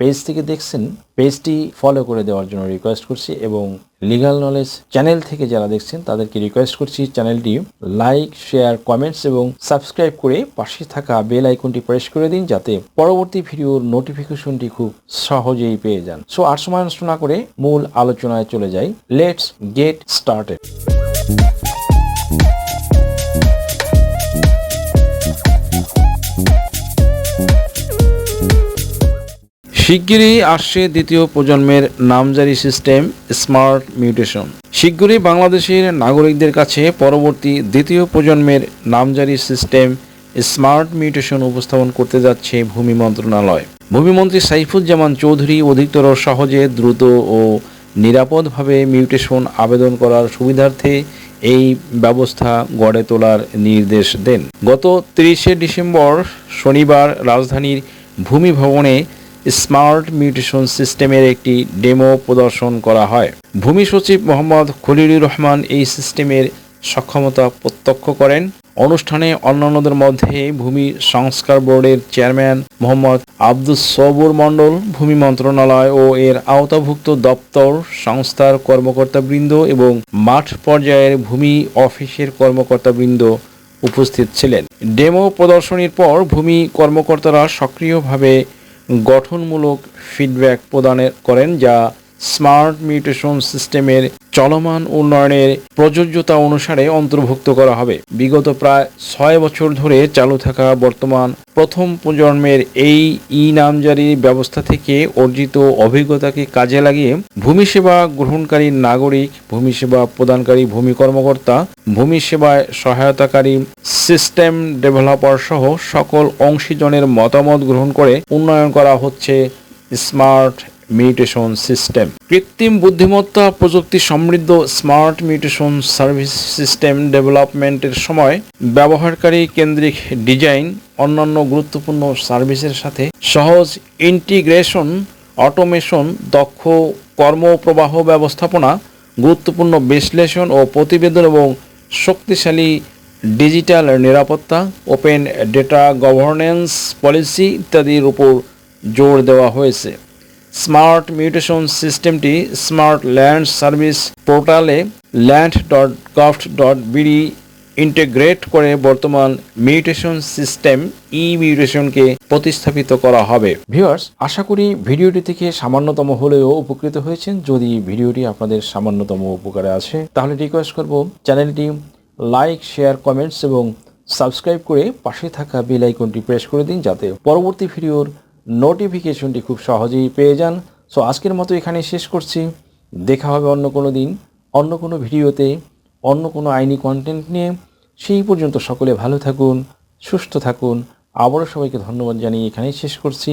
Page থেকে দেখছেন পেজটি ফলো করে দেওয়ার জন্য রিকোয়েস্ট করছি এবং লিগাল নলেজ চ্যানেল থেকে যারা দেখছেন, তাদেরকে রিকোয়েস্ট করছি চ্যানেলটি লাইক শেয়ার কমেন্টস এবং সাবস্ক্রাইব করে পাশে থাকা বেল আইকনটি প্রেস করে দিন যাতে পরবর্তী ভিডিওর নোটিফিকেশনটি খুব সহজেই পেয়ে যান। সো আর সময় নষ্ট না করে মূল আলোচনায় চলে যাই। লেটস গেট স্টার্টেড শিগগিরই আসছে দ্বিতীয় প্রজন্মের নামজারি সিস্টেম স্মার্ট মিউটেশন। শিগগিরই বাংলাদেশের নাগরিকদের কাছে পরবর্তী দ্বিতীয় প্রজন্মের নামজারি সিস্টেম স্মার্ট মিউটেশন উপস্থাপন করতে যাচ্ছে ভূমি মন্ত্রণালয়। ভূমিমন্ত্রী সাইফুজ্জামান চৌধুরী অধিকতর সহজে দ্রুত ও নিরাপদভাবে মিউটেশন আবেদন করার সুবিধার্থে এই ব্যবস্থা গড়ে তোলার নির্দেশ দেন। গত তিরিশে ডিসেম্বর শনিবার রাজধানীর ভূমি ভবনে স্মার্ট মিউটেশন সিস্টেমের একটি ডেমো প্রদর্শন করা হয়। ভূমি সচিব মোহাম্মদ খলিলুর রহমান এই সিস্টেমের সক্ষমতা প্রত্যক্ষ করেন। অনুষ্ঠানে অন্যান্যদের মধ্যে ভূমি সংস্কার বোর্ডের চেয়ারম্যান মোহাম্মদ আব্দুস সবুর মণ্ডল, ভূমি মন্ত্রণালয় ও এর আওতাভুক্ত দপ্তর, সংস্থার কর্মকর্তাবৃন্দ এবং মাঠ পর্যায়ের ভূমি অফিসের কর্মকর্তাবৃন্দ উপস্থিত ছিলেন। ডেমো প্রদর্শনীর পর ভূমি কর্মকর্তারা সক্রিয়ভাবে গঠনমূলক ফিডব্যাক প্রদানের করেন যা স্মার্ট মিউটেশন সিস্টেমের চলমান উন্নয়নের প্রযোজ্যতা অনুসারে অন্তর্ভুক্ত করা হবে। বিগত প্রায় ছয় বছর ধরে চালু থাকা বর্তমান প্রথম প্রজন্মের এই ই নামজারি ব্যবস্থা থেকে অর্জিত অভিজ্ঞতাকে কাজে লাগিয়ে ভূমি সেবা গ্রহণকারী নাগরিক, ভূমি সেবা প্রদানকারী ভূমি কর্মকর্তা, ভূমি সেবায় সহায়তাকারী সিস্টেম ডেভেলপার সহ সকল অংশীজনের মতামত গ্রহণ করে উন্নয়ন করা হচ্ছে স্মার্ট মিউটেশন সিস্টেম। কৃত্রিম বুদ্ধিমত্তা, প্রযুক্তি সমৃদ্ধ, স্মার্ট মিউটেশন সার্ভিস সিস্টেম ডেভেলপমেন্টের সময় ব্যবহারকারী কেন্দ্রিক ডিজাইন, অন্যান্য গুরুত্বপূর্ণ সার্ভিসের সাথে সহজ ইন্টিগ্রেশন, অটোমেশন, দক্ষ কর্মপ্রবাহ ব্যবস্থাপনা, গুরুত্বপূর্ণ বিশ্লেষণ ও প্রতিবেদন এবং শক্তিশালী ডিজিটাল নিরাপত্তা, ওপেন ডেটা গভর্নেন্স পলিসি ইত্যাদির উপর জোর দেওয়া হয়েছে। স্মার্ট মিউটেশন সিস্টেমটি স্মার্ট ল্যান্ড সার্ভিস পোর্টালে land dot gov dot BD integrate করে বর্তমান মিউটেশন সিস্টেম ই মিউটেশনকে প্রতিস্থাপিত করা হবে। ভিউয়ার্স, আশা করি ভিডিওটি থেকে সামান্যতম হলেও উপকৃত হয়েছেন। যদি ভিডিওটি আপনাদের সামান্যতম উপকারে আসে, তাহলে রিকোয়েস্ট করব চ্যানেলটি লাইক, শেয়ার কমেন্টস এবং সাবস্ক্রাইব করে পাশে থাকা বেল আইকনটি প্রেস করে দিন, যাতে পরবর্তী ভিডিওর নোটিফিকেশনটি খুব সহজেই পেয়ে যান। সো আজকের মতো এখানে শেষ করছি। দেখা হবে অন্য কোনো দিন, অন্য কোনো ভিডিওতে, অন্য কোনো আইনি কন্টেন্ট নিয়ে। সেই পর্যন্ত সকলে ভালো থাকুন, সুস্থ থাকুন। আবারও সবাইকে ধন্যবাদ জানিয়ে এখানেই শেষ করছি।